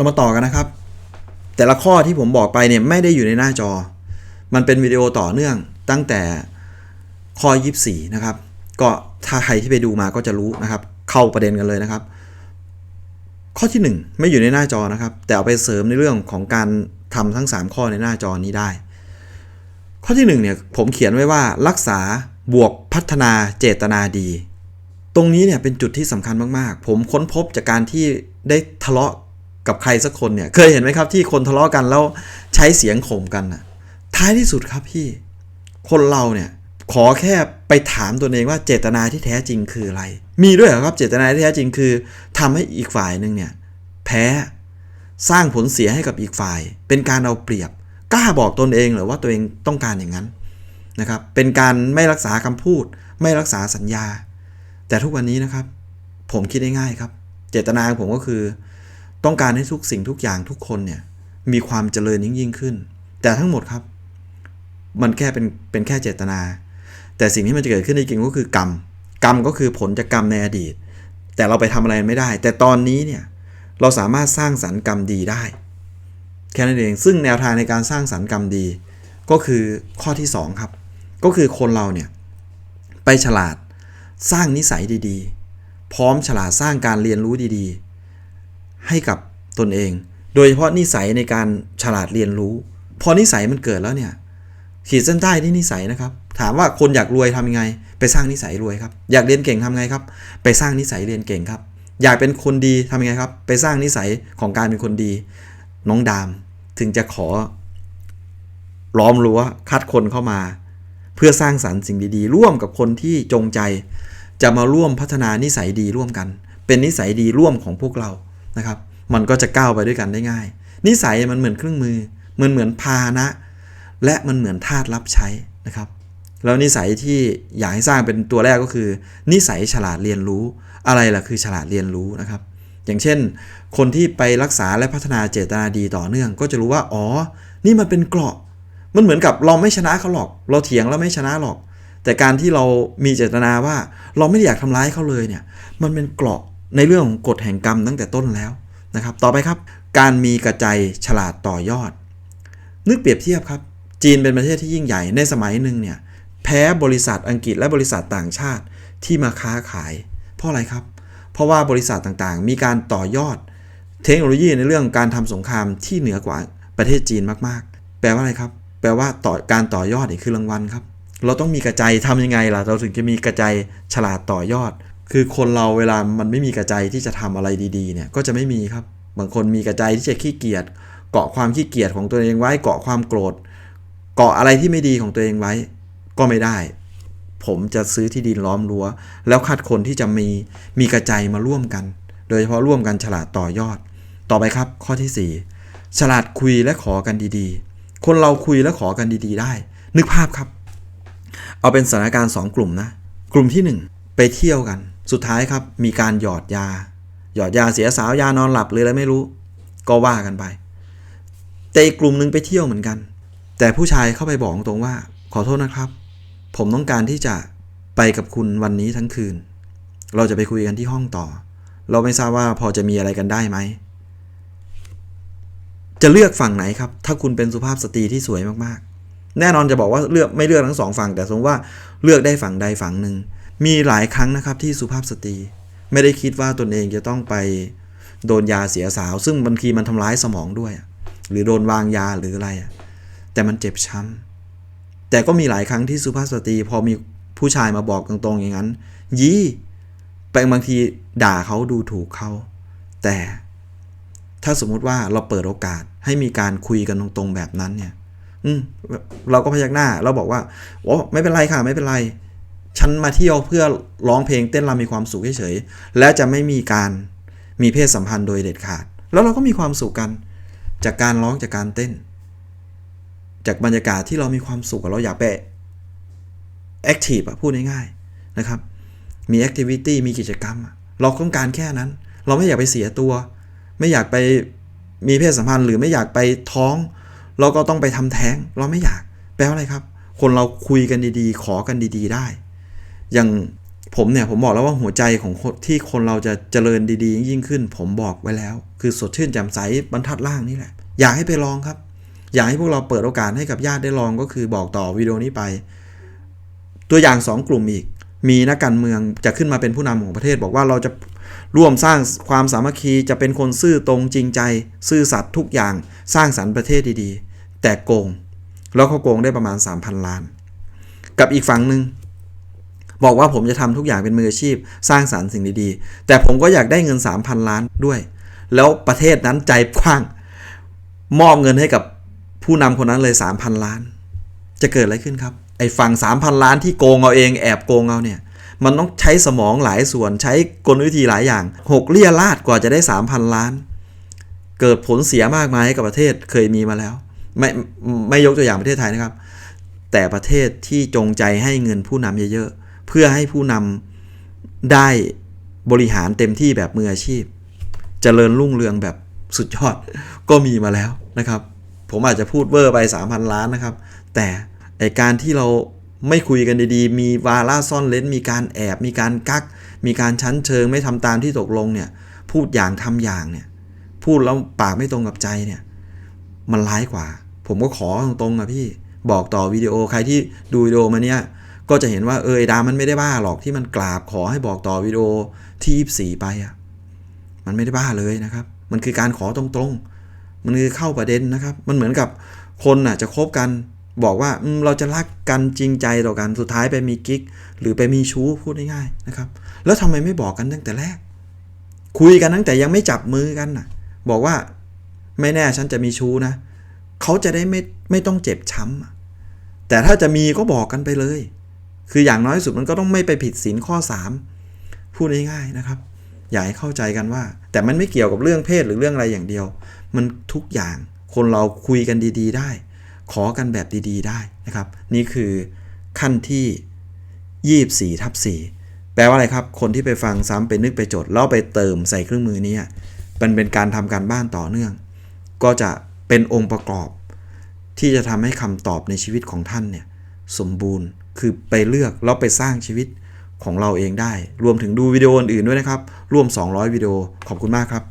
เรามาต่อกันนะครับ แต่ละข้อที่ผมบอกไปเนี่ยไม่ได้อยู่ในหน้าจอ มันเป็นวิดีโอต่อเนื่องตั้งแต่ข้อ 24 นะครับ ก็ถ้าใครที่ไปดูมาก็จะรู้นะครับ เข้าประเด็นกันเลยนะครับ ข้อที่ 1 ไม่อยู่ในหน้าจอนะครับ แต่เอาไปเสริมในเรื่องของการทำทั้ง 3 ข้อในหน้าจอนี้ได้ ข้อที่ 1 เนี่ยผมเขียนไว้ว่ารักษาบวกพัฒนาเจตนาดี ตรงนี้เนี่ยเป็นจุดที่สำคัญมากๆ ผมค้นพบจากการที่ได้ทะเลาะ กับใครสักคนเนี่ย เคยเห็นไหมครับที่คนทะเลาะกันแล้วใช้เสียงข่มกันน่ะท้ายที่สุดครับพี่ คนเราเนี่ยขอแค่ไปถามตัวเองว่าเจตนาที่แท้จริงคืออะไร มีด้วยเหรอครับเจตนาที่แท้จริงคือทำให้อีกฝ่ายหนึ่งเนี่ยแพ้สร้างผลเสียให้กับอีกฝ่าย เป็นการเอาเปรียบกล้าบอกตนเองหรือว่าตัวเองต้องการอย่างนั้นนะครับเป็นการไม่รักษาคำพูด ไม่รักษาสัญญา แต่ทุกวันนี้นะครับ ผมคิดได้ง่ายครับ เจตนาของผมก็คือ ต้องการให้ทุกสิ่งทุกอย่างทุกคนเนี่ยมีความเจริญยิ่งยิ่งขึ้น แต่ทั้งหมดครับ มันแค่เป็นเป็นแค่เจตนา แต่สิ่งที่มันจะเกิดขึ้นในจริงก็คือกรรม กรรมก็คือผลจากกรรมในอดีต แต่เราไปทำอะไรไม่ได้ แต่ตอนนี้เนี่ยเราสามารถสร้างสรรค์กรรมดีได้ แค่นั้นเอง ซึ่งแนวทางในการสร้างสรรค์กรรมดี ก็คือข้อที่ 2 ครับ ก็คือคนเราเนี่ยไปฉลาดสร้างนิสัยดีๆ พร้อมฉลาดสร้างการเรียนรู้ดีๆ ให้กับตนเอง โดยเฉพาะนิสัยในการฉลาดเรียนรู้ พอนิสัยมันเกิดแล้วเนี่ยขีดเส้นใต้ที่นิสัยนะครับ ถามว่าคนอยากรวยทำยังไง ไปสร้างนิสัยรวยครับ อยากเรียนเก่งทำไงครับ ไปสร้างนิสัยเรียนเก่งครับ อยากเป็นคนดีทำยังไงครับ ไปสร้างนิสัยของการเป็นคนดี น้องดามถึงจะขอล้อมรั้วคัดคนเข้ามา เพื่อสร้างสรรค์สิ่งดีๆ ร่วมกับคนที่จงใจ จะมาร่วมพัฒนานิสัยดีร่วมกัน เป็นนิสัยดีร่วมของพวกเรา นะครับ มันก็จะก้าวไปด้วยกันได้ง่าย นิสัยมันเหมือนเครื่องมือเหมือนเหมือนพานะ และมันเหมือนธาตุรับใช้นะครับ แล้วนิสัยที่อยากให้สร้างเป็นตัวแรกก็คือ นิสัยฉลาดเรียนรู้ อะไรล่ะคือฉลาดเรียนรู้นะครับ อย่างเช่น คนที่ไปรักษาและพัฒนาเจตนาดีต่อเนื่อง ก็จะรู้ว่า อ๋อ นี่มันเป็นเกราะ มันเหมือนกับเราไม่ชนะเขาหรอก เราเถียงแล้วไม่ชนะหรอกแต่การที่เรามีเจตนาว่าเราไม่อยากทำร้ายเขาเลยเนี่ย มันเป็นเกราะ ในเรื่องของกฎแห่งกรรมตั้งแต่ต้นแล้วนะครับ ต่อไปครับ การมีกระใจฉลาดต่อยอด นึกเปรียบเทียบครับ จีนเป็นประเทศที่ยิ่งใหญ่ในสมัยหนึ่งเนี่ยแพ้บริษัทอังกฤษและบริษัทต่างชาติที่มาค้าขาย เพราะอะไรครับ เพราะว่าบริษัทต่างๆ มีการต่อยอด เทคโนโลยีในเรื่องการทำสงครามที่เหนือกว่าประเทศจีนมากๆ แปลว่าอะไรครับ แปลว่าต่อการต่อยอดนี่คือรางวัลครับ เราต้องมีกระใจทำยังไงล่ะ เราถึงจะมีกระใจฉลาดต่อยอด คือคนเราเวลามันไม่มีกระใจที่จะทำอะไรดีๆเนี่ยก็จะไม่มีครับ บางคนมีกระใจที่จะขี้เกียจเกาะความขี้เกียจของตัวเองไว้ เกาะความโกรธ เกาะอะไรที่ไม่ดีของตัวเองไว้ ก็ไม่ได้ ผมจะซื้อที่ดินล้อมรั้ว แล้วคัดคนที่จะมีมีกระใจมาร่วมกัน โดยเฉพาะร่วมกันฉลาดต่อยอด ต่อไปครับ ข้อที่ 4 ฉลาดคุยและขอกันดีๆ คนเราคุยและขอกันดีๆ ได้ นึกภาพครับ เอาเป็นสถานการณ์ 2 กลุ่มนะ กลุ่มที่ 1 ไปเที่ยวกัน สุดท้ายครับมีการหยอดยา หยอดยาเสียสาวยานอนหลับหรืออะไรไม่รู้ ก็ว่ากันไป แต่อีกกลุ่มหนึ่งไปเที่ยวเหมือนกัน แต่ผู้ชายเข้าไปบอกตรงว่า ขอโทษนะครับ ผมต้องการที่จะไปกับคุณวันนี้ทั้งคืน เราจะไปคุยกันที่ห้องต่อ เราไม่ทราบว่าพอจะมีอะไรกันได้ไหมจะเลือกฝั่งไหนครับ ถ้าคุณเป็นสุภาพสตรีที่สวยมากๆ แน่นอนจะบอกว่าเลือกไม่เลือกทั้งสองฝั่ง แต่สมมติว่าเลือกได้ฝั่งใดฝั่งหนึ่ง มีหลายครั้งนะครับที่สุภาพสตรี ไม่ได้คิดว่าตนเองจะต้องไปโดนยาเสียสาว ซึ่งบางทีมันทำร้ายสมองด้วย หรือโดนวางยาหรืออะไร แต่มันเจ็บช้ำแต่ก็มีหลายครั้งที่สุภาพสตรี พอมีผู้ชายมาบอกตรงๆอย่างนั้น ยี่ไปบางทีด่าเขาดูถูกเขาแต่ถ้าสมมุติว่าเราเปิดโอกาสให้มีการคุยกันตรงๆแบบนั้นเนี่ย อืมเราก็พยักหน้าเราบอกว่าโอ้ไม่เป็นไรค่ะ ไม่เป็นไร ฉันมาเที่ยวเพื่อร้องเพลงเต้นรำมีความสุขเฉยๆและจะไม่มีการมีเพศสัมพันธ์โดยเด็ดขาด แล้วเราก็มีความสุขกัน จากการร้องจากการเต้น จากบรรยากาศที่เรามีความสุขเราอยากไปแอคทีฟอะพูดง่ายๆนะครับ มีแอคทิวิตี้มีกิจกรรม เราต้องการแค่นั้น เราไม่อยากไปเสียตัว ไม่อยากไปมีเพศสัมพันธ์ หรือไม่อยากไปท้อง เราก็ต้องไปทำแท้ง เราไม่อยากแปลว่าอะไรครับ คนเราคุยกันดีๆ ขอกันดีๆ ได้ อย่างผมเนี่ยผมบอกแล้วว่าหัวใจของที่คนเราจะเจริญดีๆ ยิ่งขึ้น ผมบอกไว้แล้ว คือสดชื่นแจ่มใสบรรทัดล่างนี่แหละ อยากให้ไปลองครับ อยากให้พวกเราเปิดโอกาสให้กับญาติได้ลองก็คือบอกต่อวิดีโอนี้ไป ตัวอย่างสองกลุ่มอีก มีนักการเมืองจะขึ้นมาเป็นผู้นำของประเทศ บอกว่าเราจะร่วมสร้างความสามัคคีจะเป็นคนซื่อตรงจริงใจ ซื่อสัตย์ทุกอย่างสร้างสรรค์ประเทศดีๆ แต่โกง แล้วเขาโกงได้ประมาณ 3,000 ล้าน กับอีกฝั่งหนึ่ง บอกว่าผมจะทำทุกอย่างเป็นมืออาชีพ สร้างสารรค์สิ่งดีๆ แต่ผมก็อยากได้เงิน 3,000 ล้านด้วย แล้วประเทศนั้นใจกว้าง มอบเงินให้กับผู้นำคนนั้นเลย 3,000 ล้าน จะเกิดอะไรขึ้นครับ ไอ้ฝั่ง 3,000 ล้านที่โกงเอาเองแอบโกงเอาเนี่ยมันต้องใช้สมองหลายส่วนใช้กลวิธีหลายอย่างหกเลี่ยลาดกว่าจะได้ 3,000 ล้าน เกิดผลเสียมากมายให้กับประเทศเคยมีมาแล้ว ไม่ไม่ยกตัวอย่างประเทศไทยนะครับ แต่ประเทศที่จงใจให้เงินผู้นำเยอะๆ เพื่อให้ผู้นำได้บริหารเต็มที่แบบมืออาชีพเจริญรุ่งเรืองแบบสุดยอดก็มีมาแล้วนะครับ ผมอาจจะพูดเวอร์ไป 3,000 ล้านนะครับ แต่ไอการที่เราไม่คุยกันดีๆ มีวาระซ่อนเลนมีการแอบ มีการกัก มีการชั้นเชิงไม่ทำตามที่ตกลงเนี่ย พูดอย่างทำอย่างเนี่ย พูดแล้วปากไม่ตรงกับใจเนี่ย มันร้ายกว่า ผมก็ขอตรงๆอะพี่ บอกต่อวิดีโอใครที่ดูวิดีโอมาเนี่ย ก็จะเห็นว่าเออดามันไม่ได้บ้าหรอกที่มันกราบขอให้บอกต่อวิดีโอที่ 24 ไปอะมันไม่ได้บ้าเลยนะครับ มันคือการขอตรงๆ มันคือเข้าประเด็นนะครับ มันเหมือนกับคนน่ะจะคบกันบอกว่าเราจะรักกันจริงใจต่อกันสุดท้ายไปมีกิ๊ก หรือไปมีชู้พูดง่ายๆนะครับ แล้วทำไมไม่บอกกันตั้งแต่แรก คุยกันตั้งแต่ยังไม่จับมือกันน่ะ บอกว่าไม่แน่ฉันจะมีชู้นะเขาจะได้ไม่ไม่ต้องเจ็บช้ำแต่ถ้าจะมีก็บอกกันไปเลย คืออย่างน้อยสุดมันก็ต้องไม่ไปผิดศีลข้อ 3 พูดง่ายๆนะครับ อยากให้เข้าใจกันว่า แต่มันไม่เกี่ยวกับเรื่องเพศหรือเรื่องอะไรอย่างเดียว มันทุกอย่างคนเราคุยกันดี ๆ ได้ ขอกันแบบดีๆ ได้นะครับ นี่คือขั้นที่ 24ทับ4แปลว่าอะไรครับ คนที่ไปฟังซ้ำไปนึกไปจดแล้วไปเติมใส่เครื่องมือนี้มันเป็นการทำการบ้านต่อเนื่อง ก็จะเป็นองค์ประกอบ ที่จะทำให้คำตอบในชีวิตของท่านเนี่ยสมบูรณ์ คือไปเลือกแล้วไปสร้างชีวิตของเราเองได้ รวมถึงดูวิดีโออื่นๆด้วยนะครับ ร่วม 200 วิดีโอ ขอบคุณมากครับ